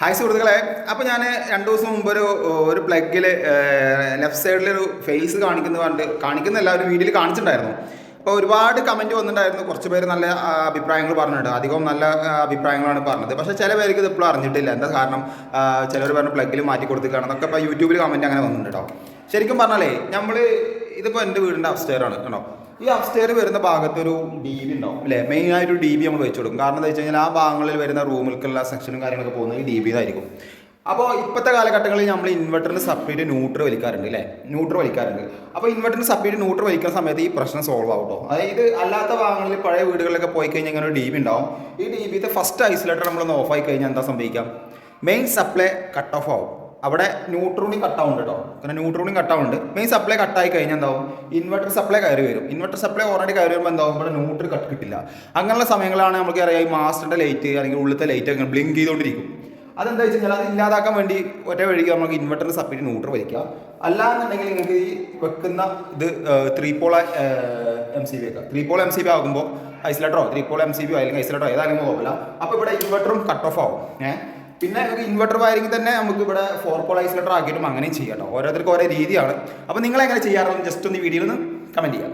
Hi സുഹൃത്തുക്കളെ. അപ്പോൾ ഞാൻ രണ്ട് ദിവസം മുമ്പ് ഒരു ഒരു പ്ലഗിൽ ലെഫ്റ്റ് സൈഡിലൊരു ഫേസ് കാണിക്കുന്ന കണ്ട് കാണിക്കുന്നില്ല ഒരു വീഡിയോയിൽ കാണിച്ചിട്ടുണ്ടായിരുന്നു. അപ്പോൾ ഒരുപാട് കമന്റ് വന്നിട്ടുണ്ടായിരുന്നു. കുറച്ച് പേര് നല്ല അഭിപ്രായങ്ങൾ പറഞ്ഞിട്ടുണ്ട്. അധികവും നല്ല അഭിപ്രായങ്ങളാണ് പറഞ്ഞത്. പക്ഷേ ചില പേർക്ക് ഇത് ഇപ്പോഴും അറിഞ്ഞിട്ടില്ല. എന്താ കാരണം? ചിലർ പറഞ്ഞ പ്ലഗിൽ മാറ്റി കൊടുത്തിട്ടാണ് എന്നൊക്കെ ഇപ്പോൾ യൂട്യൂബിൽ കമന്റ് അങ്ങനെ വന്നിട്ടുണ്ടോ ശരിക്കും പറഞ്ഞാലേ നമ്മൾ ഇതിപ്പോൾ എന്റെ വീടിന്റെ അപ്സ്റ്റെയർ ആണ് കേട്ടോ ഈ അപ്സ്റ്റെയർ വരുന്ന ഭാഗത്ത് ഒരു ഡി ബി ഉണ്ടാവും അല്ലേ? മെയിൻ ആയിട്ട് ഡി ബി നമ്മൾ വെച്ച് കൊടുക്കും. കാരണം എന്താ വെച്ച് കഴിഞ്ഞാൽ ആ ഭാഗങ്ങളിൽ വരുന്ന റൂമിലേക്കുള്ള സെക്ഷനും കാര്യങ്ങളൊക്കെ പോകുന്നത് ഈ ഡി ആയിരിക്കും അപ്പോൾ ഇപ്പോഴത്തെ കാലഘട്ടങ്ങളിൽ നമ്മൾ ഇൻവെർട്ടറിന് സെപ്പറേറ്റ് ന്യൂട്രൽ വലിക്കാറുണ്ട് അല്ലേ? ന്യൂട്രൽ വലിക്കാറുണ്ട്. അപ്പോൾ ഇൻവെർട്ടറിന് സെപ്പറേറ്റ് ന്യൂട്രൽ വലിക്കുന്ന സമയത്ത് ഈ പ്രശ്നം സോൾവ് ആവും കേട്ടോ അതായത് അല്ലാത്ത ഭാഗങ്ങളിൽ പഴയ വീടുകളിലൊക്കെ പോയി കഴിഞ്ഞാൽ ഇങ്ങനെ ഒരു ഡി ബി ഉണ്ടാവും. ഈ ഡി ബിത്തെ ഫസ്റ്റ് ഐസൊലേറ്റർ നമ്മളൊന്ന് ഓഫ് ആയി കഴിഞ്ഞാൽ എന്താ സംഭവിക്കാം മെയിൻ സപ്ലൈ കട്ട് ഓഫ് ആവും. അവിടെ ന്യൂട്രോണി കട്ടാവുണ്ട് കേട്ടോ കാരണം ന്യൂട്രോണി കട്ടാവുണ്ട് മെയിൻ സപ്ലൈ കട്ടായി കഴിഞ്ഞാൽ എന്താവും? ഇൻവെർട്ടർ സപ്ലൈ കയറി വരും. ഇൻവെർട്ടർ സപ്ലൈ ഓൾറെഡി കയറി വരുമ്പോൾ എന്താവും? ഇവിടെ ന്യൂട്രി കട്ട് കിട്ടില്ല. അങ്ങനെയുള്ള സമയങ്ങളാണ് നമുക്ക് അറിയാം ഈ മാസ്റ്ററിന്റെ ലൈറ്റ് അല്ലെങ്കിൽ ഉള്ളിലത്തെ ലൈറ്റ് അങ്ങനെ ബ്ലിങ്ക് ചെയ്തുകൊണ്ടിരിക്കും അതെന്താ വെച്ച് കഴിഞ്ഞാൽ അത് ഇല്ലാതാക്കാൻ വേണ്ടി ഒറ്റ വഴിക്ക് നമുക്ക് ഇൻവെർട്ടറിന് സപ്പറേറ്റ് ന്യൂട്രൽ അല്ല അല്ലാന്നുണ്ടെങ്കിൽ നിങ്ങൾക്ക് ഈ വെക്കുന്ന ഇത് three pole M C B വെക്കാം three pole M C B ആകുമ്പോൾ ഐസലേറ്ററോ three pole M C B അല്ലെങ്കിൽ ഐസലേറ്ററോ ഏതായാലും കുഴപ്പമില്ല. അപ്പോൾ ഇവിടെ ഇൻവെർട്ടറും കട്ട് ഓഫ് ആവും. ഏഹ് പിന്നെ ഒരു ഇൻവെർട്ടർ വയറിംഗ് തന്നെ നമുക്ക് ഇവിടെ ഫോർ പോൾ ഐസൊലേറ്റർ ആക്കിയിട്ടും അങ്ങനെയും ചെയ്യാം കേട്ടോ ഓരോരുത്തർക്കും ഓരോ രീതിയാണ്. അപ്പോൾ നിങ്ങൾ എങ്ങനെ ചെയ്യാറുള്ളത്? ജസ്റ്റ് ഒന്ന് വീഡിയോയിൽ ഒന്ന് കമന്റ് ചെയ്യാം.